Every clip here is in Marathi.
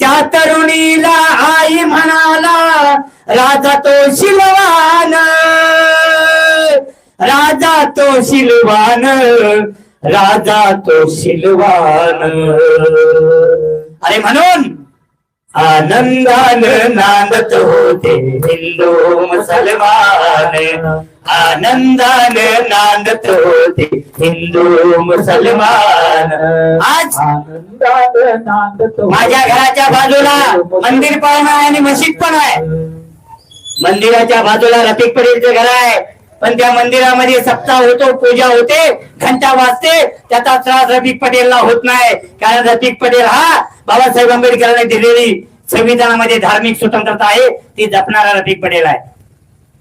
त्या तरुणीला आई म्हणाला राजा तो शिलवान राजा तो शिलवान राजा तो शिलवान. अरे म्हणून आनंदान नांदत होते हिंदू मुसलमान. आनंदान नांदत होते हिंदू मुसलमान. आज माझ्या घराच्या बाजूला मंदिर पण आहे आणि मशीद पण आहे. मंदिराच्या बाजूला रफिक पटेलचं घर आहे. पण त्या मंदिरामध्ये सप्ताह होतो पूजा होते घंटा वाजते. त्याचा त्रास रफिक पटेलला होत नाही. कारण रफिक पटेल हा बाबासाहेब आंबेडकरांनी दिलेली संविधानामध्ये धार्मिक स्वतंत्रता आहे ती जपणारा रफिक पटेल आहे.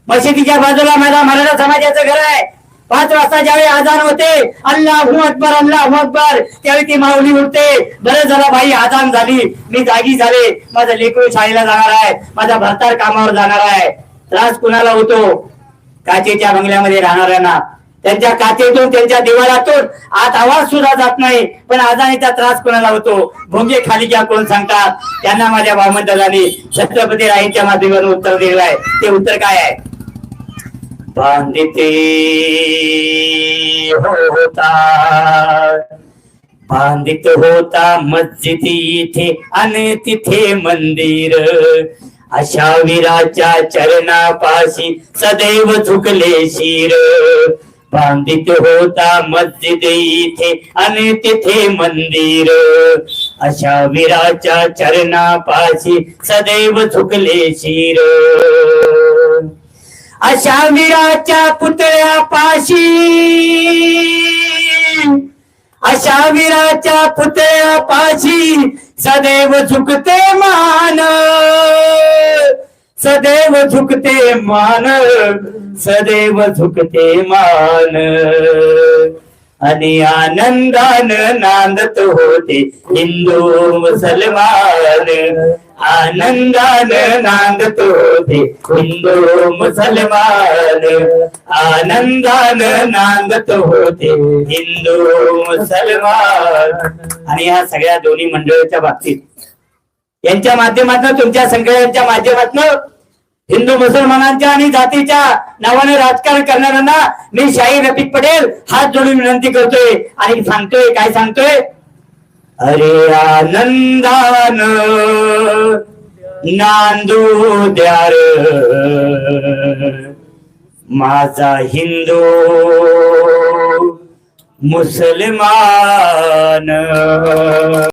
मशिदीच्या बाजूला माझा मराठा समाजाचं घर आहे. पाच वाजता ज्यावेळी आजान होते अल्लाहू अकबर अल्लाहू अकबर त्यावेळी ती माऊली उठते. बरं झालं भाई आजान झाली. मी जागी झाले. माझं लेकरू शाळेला जाणार आहे. माझा भरतार कामावर जाणार आहे. त्रास कुणाला होतो? काचेच्या बंगल्यामध्ये राहणाऱ्यांना त्यांच्या काचेतून त्यांच्या दिवाळातून आत आवाज सुद्धा जात नाही पण आजानेचा त्रास कोणाला होतो? भोंगे खाली घ्या कोण सांगतात? त्यांना माझ्या भावमंडळाने छत्रपती राहीच्या माध्यमातून उत्तर दिलं आहे. ते उत्तर काय आहे? बांधिते होता बांधित होता मस्जिद इथे आणि तिथे मंदिर. अशा वीराच्या चरणापाशी सदैव झुकले शिर. बांधित होता मस्जिद इथे आणि तिथे मंदिर. अशा वीराच्या चरणापाशी सदैव झुकले शिर. अशा वीराच्या पुतळ्यापाशी अशा वीराच्या पुतळ्यापाशी सदैव झुकते मान. सदैव झुकते मान सदैव झुकते मान. आणि आनंदान नांदत होते हिंदू मुसलमान. आनंदान नांदत होते हिंदू मुसलमान. आनंदान नांदत होते हिंदू मुसलमान. आणि या सगळ्या दोन्ही मंडळाच्या बाबतीत. यांच्या माध्यमातून तुमच्या संघटनांच्या माध्यमातून हिंदू मुसलमानांच्या आणि जातीच्या नावाने राजकारण करणाऱ्यांना मी शाही रफिक पटेल हात जोडून विनंती करतोय. आणि सांगतोय काय सांगतोय? अरे आनंदान नांदू द्यार. माझा हिंदू मुसलमान.